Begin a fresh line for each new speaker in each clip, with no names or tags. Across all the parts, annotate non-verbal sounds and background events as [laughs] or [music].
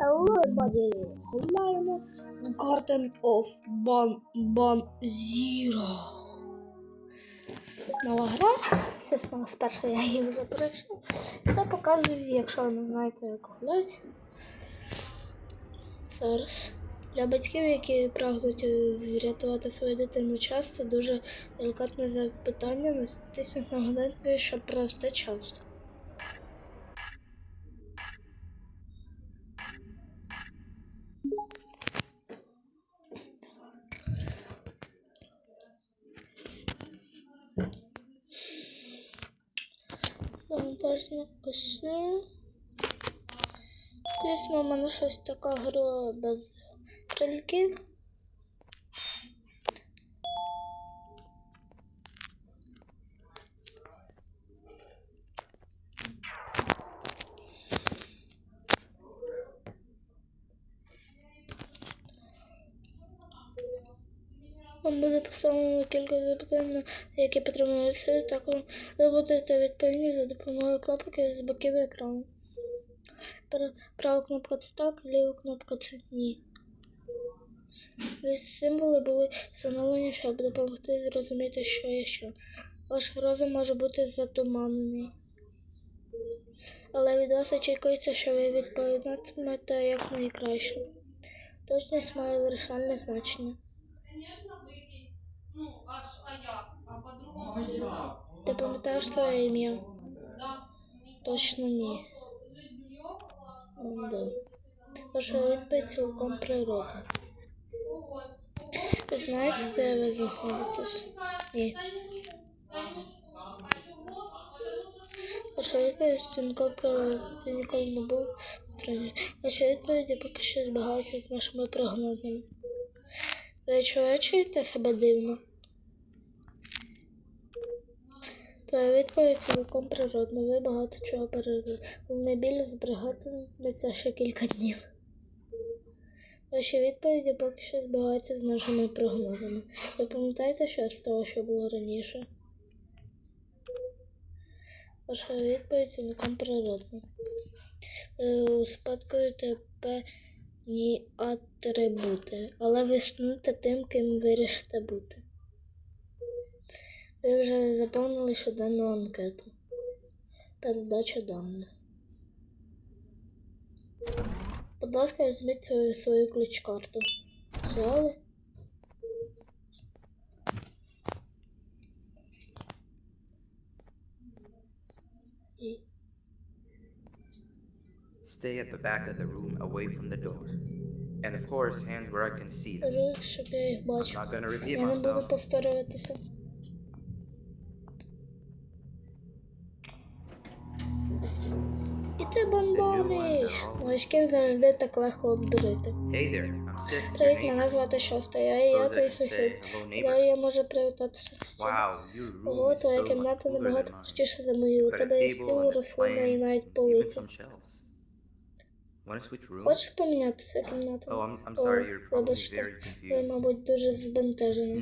Hello, everybody. Гуляємо в Garden of Ban Ban Zero. Нова гра. Звісно, спершу я її вже пройшов. Це показую, якщо ви не знаєте, як гуляти. Зараз. Для батьків, які прагнуть е, врятувати свою дитину час, це дуже делікатне запитання. Натисніть на годинку, щоб провести час. Завантаження пишу. Звісно, у мене щось така гра без стрільків. Буде кілька запитань, які потрібно відповісти. Також ви будете відповідні за допомогою кнопки з боків екрану. Права кнопка це так, ліва кнопка це ні. Весь символи були встановлені, щоб допомогти зрозуміти, що є що. Ваш розум може бути затуманений. Але від вас очікується, що ви відповідатимете як найкраще. Точність має вирішальне значення.
Аж а як? А по-другому.
Ти пам'ятаєш своє ім'я?
Да.
Точно ні. Да. Ваша відповідь цілком природна. Ви знаєте, де ви знаходитесь? Ні. Ваша відповідь цілком природна. Ти ніколи не був в трені. Ваші відповіді поки що збігаються з нашими прогнозами. Ви чуєте себе дивно? Твоя відповідь цілком природна. Ви багато чого пережили. Головний біль зберігатиметься ще кілька днів. Ваші відповіді поки що збігаються з нашими прогнозами. Ви пам'ятаєте щось з того, що було раніше? Ваша відповідь цілком природна. Ви успадкуєте певні атрибути, але ви станете тим, ким вирішите бути. Ви вже заповнили щоденну анкету. Передача даних. Будь ласка, візьміть свою, свою ключ-карту. Взяли? І
Stay at the back of the room away from the door. And of course, hands where I can see them.
щоб я їх
I'm
бачив. Я не буду
myself.
повторюватися. І це бомбониш. Новачків завжди так легко обдурити. Привіт, мене звати Шоста, я і я твій сусід. Я, я можу привітатися сусідом. Ого, твоя кімната набагато крутіша за мою. У тебе є стіл, рослина і навіть полиця. Хочеш помінятися
probably
вибачте, ви, мабуть, дуже збентежені.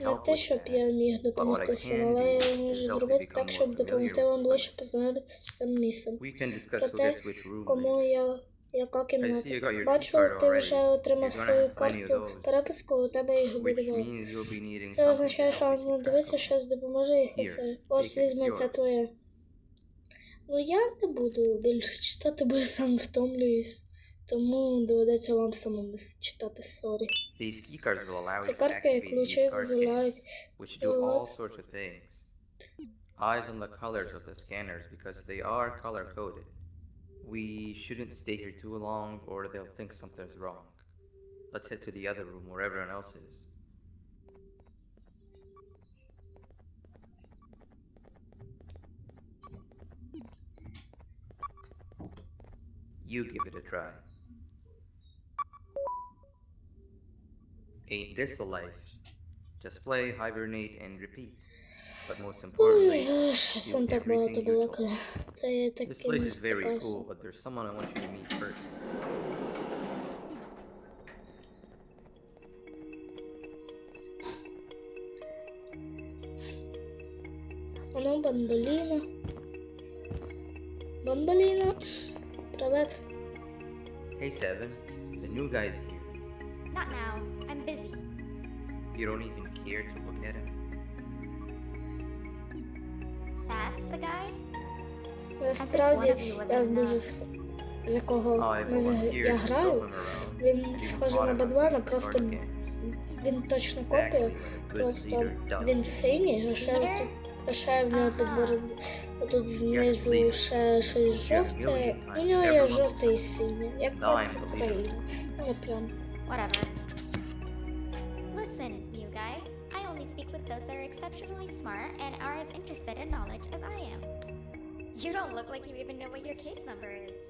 Не те, щоб я міг допомогти всім, але я можу зробити так, щоб допомогти вам ближче познайомитися з цим місцем. Про те, кому я яка кімната. Бачу, ти вже отримав свою картку переписку, у тебе їх буде Це означає, що вам знадобиться щось допоможе їх Ось візьми, це твоє. Ну я не буду більше читати, бо я сам втомлююсь. Тому доведеться вам самому читати сорі.
These key cards will allow you
Це
to
картка і
activate
ключі
these card
дозволяють
scanners, which do all
What?
sorts of things. Eyes on the colors of the scanners because they are color coded. We shouldn't stay here too long or they'll think something's wrong. Let's head to the other room where everyone else is. You give it a try. Ain't this the life? Just play, hibernate, and repeat. But most importantly,
Ой, щось
do
він так багато
everything you're told.
балакає. Це я
This
такий
place
не
is very
стикався.
cool, but there's someone I want you to meet first.
Воно бандоліна. Бамболіна. Привет.
Hey Seven, the new guy's here.
Not now. I'm busy.
You don't even care to look at him.
That's the guy?
Насправді, я дуже з- за кого
I
ми за- я граю,
around.
він схожий на
card
просто він точно
Exactly
копія,
what a good
просто
leader does.
він синій, а ще
Leader?
тут. А ще в нього підбород, тут знизу ще щось жовте. У нього є жовте і синє, як
Dime,
по
the
Україні. Ну, не прям.
Whatever. Listen, new guy. I only speak with those that are exceptionally smart and are as interested in knowledge as I am. You don't look like you even know what your case number is.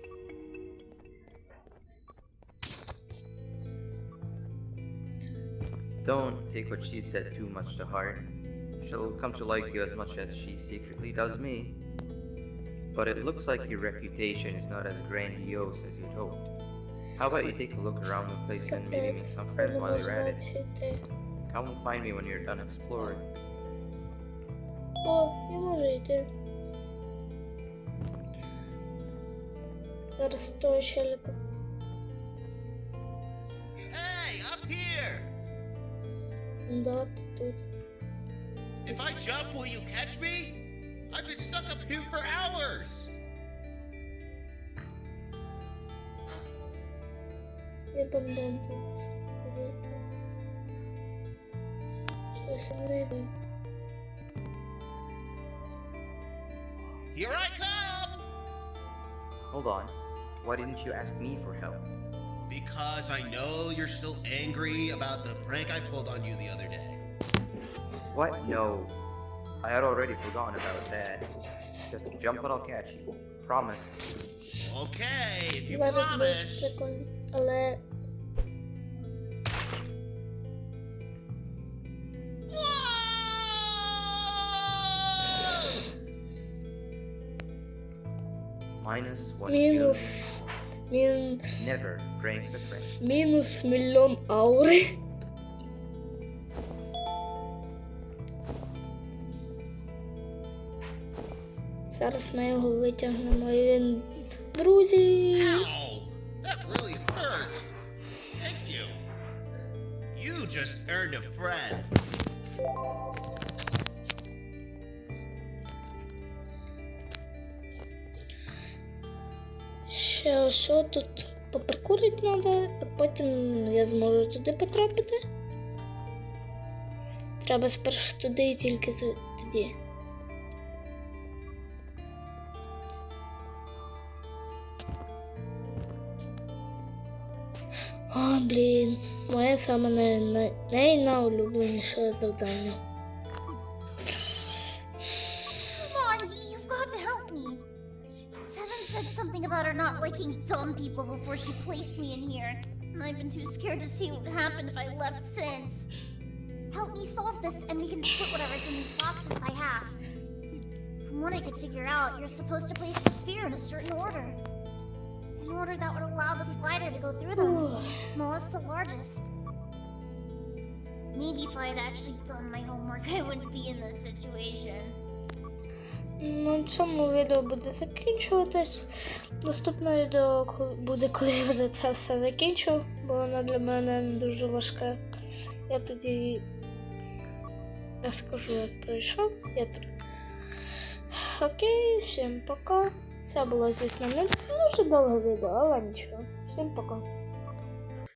Don't take what she said too much to heart. She'll come to like you as much as she secretly does me. But it looks like your reputation is not as grandiose as you'd hoped. How about you take a look around the place and maybe make some
Капець,
friends
не
while
можу
you're at it?
бачити.
Come and find me when you're done exploring.
О, я можу йти. Зараз того челика.
Hey, up here!
Да, ти тут.
If I jump, will you catch me? I've been stuck up here for hours. Here I come!
Hold on. Why didn't you ask me for help?
Because I know you're still angry about the prank I pulled on you the other day.
What? No. I had already forgotten about that. Just jump and I'll catch you. Promise.
Okay, if you promise.
Pickling.
Alert.
Minus one
Minus.
Million. Never prank the friend.
Minus million hour. [laughs] Зараз ми його витягнемо і він. Друзі! Ще ось тут поприкурити треба, а потім я зможу туди потрапити. Треба спершу туди і тільки тоді. блін, моє саме най, най, найнаулюбленіше завдання.
Come on, you've got to help me. Seven said something about her not liking dumb people before she placed me in here. And I've been too scared to see what would happen if I left since. Help me solve this and we can split whatever's in these boxes by half. From what I could figure out, you're supposed to place the sphere in a certain order. Order that would allow the slider to go through them, smallest to largest. Maybe if I had actually done my homework, I wouldn't be in this situation.
На цьому відео буде закінчуватись. Наступне відео буде, коли я вже це все закінчу, бо воно для мене дуже важке. Я тоді не скажу, як пройшов. Я Окей, всім пока. Це було, звісно, не дуже довге відео, але нічого. Всім пока.